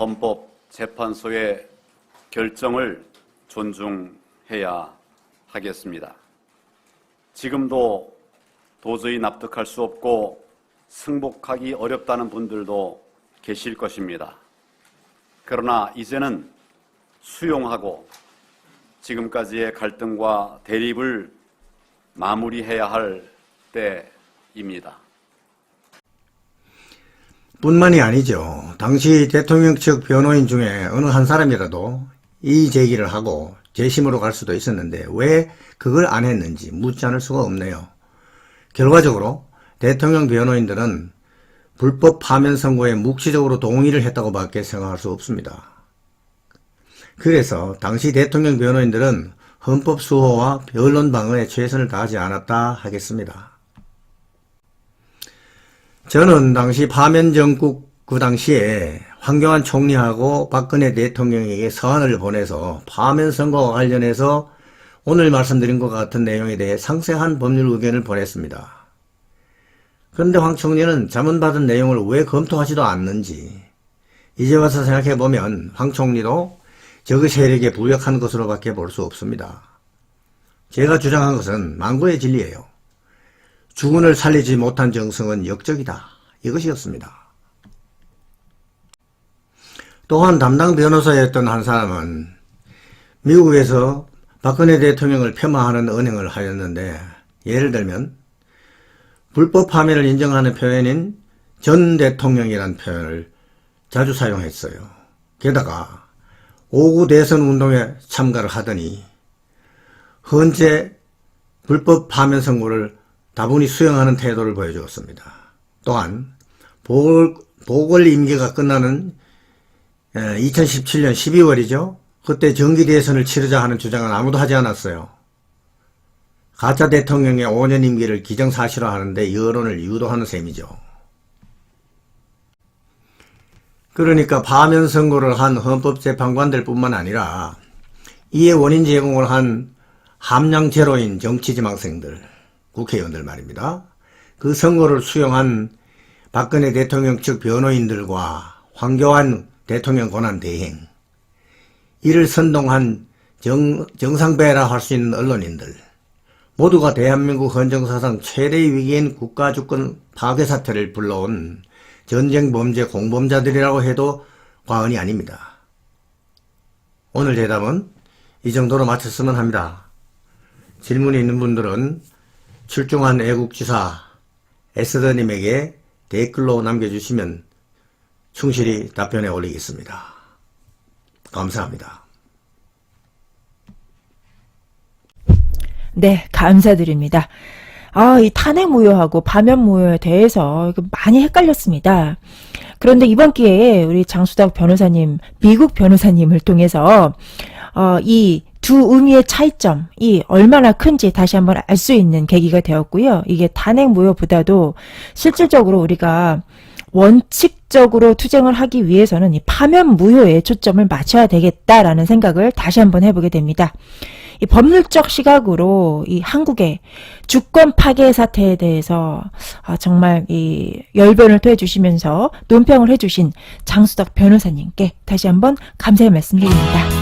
헌법재판소의 결정을 존중해야 하겠습니다. 지금도 도저히 납득할 수 없고 승복하기 어렵다는 분들도 계실 것입니다. 그러나 이제는 수용하고 지금까지의 갈등과 대립을 마무리해야 할 때입니다. 뿐만이 아니죠. 당시 대통령 측 변호인 중에 어느 한 사람이라도 이 제기를 하고 재심으로 갈 수도 있었는데 왜 그걸 안 했는지 묻지 않을 수가 없네요. 결과적으로 대통령 변호인들은 불법 파면 선고에 묵시적으로 동의를 했다고 밖에 생각할 수 없습니다. 그래서 당시 대통령 변호인들은 헌법 수호와 변론 방어에 최선을 다하지 않았다 하겠습니다. 저는 당시 파면 정국 그 당시에 황교안 총리하고 박근혜 대통령에게 서한을 보내서 파면 선거와 관련해서 오늘 말씀드린 것 같은 내용에 대해 상세한 법률 의견을 보냈습니다. 그런데 황 총리는 자문받은 내용을 왜 검토하지도 않는지 이제 와서 생각해보면 황 총리도 저그 세력에 부역한 것으로밖에 볼 수 없습니다. 제가 주장한 것은 망고의 진리예요. 주군을 살리지 못한 정성은 역적이다. 이것이었습니다. 또한 담당 변호사였던 한 사람은 미국에서 박근혜 대통령을 폄하하는 언행을 하였는데 예를 들면 불법 파면을 인정하는 표현인 전 대통령이란 표현을 자주 사용했어요. 게다가 오구 대선 운동에 참가를 하더니 헌재 불법 파면 선고를 다분히 수용하는 태도를 보여주었습니다. 또한 보궐, 보궐 임기가 끝나는 2017년 12월이죠. 그때 정기 대선을 치르자 하는 주장은 아무도 하지 않았어요. 가짜 대통령의 5년 임기를 기정사실화하는데 여론을 유도하는 셈이죠. 그러니까 파면 선고를 한 헌법재판관들 뿐만 아니라 이에 원인 제공을 한 함량 제로인 정치지망생들, 국회의원들 말입니다. 그 선고를 수용한 박근혜 대통령 측 변호인들과 황교안 대통령 권한 대행, 이를 선동한 정, 정상배라 할 수 있는 언론인들, 모두가 대한민국 헌정사상 최대의 위기인 국가주권 파괴 사태를 불러온 전쟁 범죄 공범자들이라고 해도 과언이 아닙니다. 오늘 대답은 이 정도로 마쳤으면 합니다. 질문이 있는 분들은 출중한 애국지사 에스더님에게 댓글로 남겨주시면 충실히 답변해 올리겠습니다. 감사합니다. 네, 감사드립니다. 아, 이 탄핵 무효하고 파면 무효에 대해서 많이 헷갈렸습니다. 그런데 이번 기회에 우리 장수덕 변호사님, 미국 변호사님을 통해서 어, 이 두 의미의 차이점이 얼마나 큰지 다시 한번 알 수 있는 계기가 되었고요. 이게 탄핵 무효보다도 실질적으로 우리가 원칙적으로 투쟁을 하기 위해서는 이 파면 무효에 초점을 맞춰야 되겠다라는 생각을 다시 한번 해보게 됩니다. 이 법률적 시각으로 이 한국의 주권 파괴 사태에 대해서 아, 정말 이 열변을 토해 주시면서 논평을 해주신 장수덕 변호사님께 다시 한번 감사의 말씀드립니다.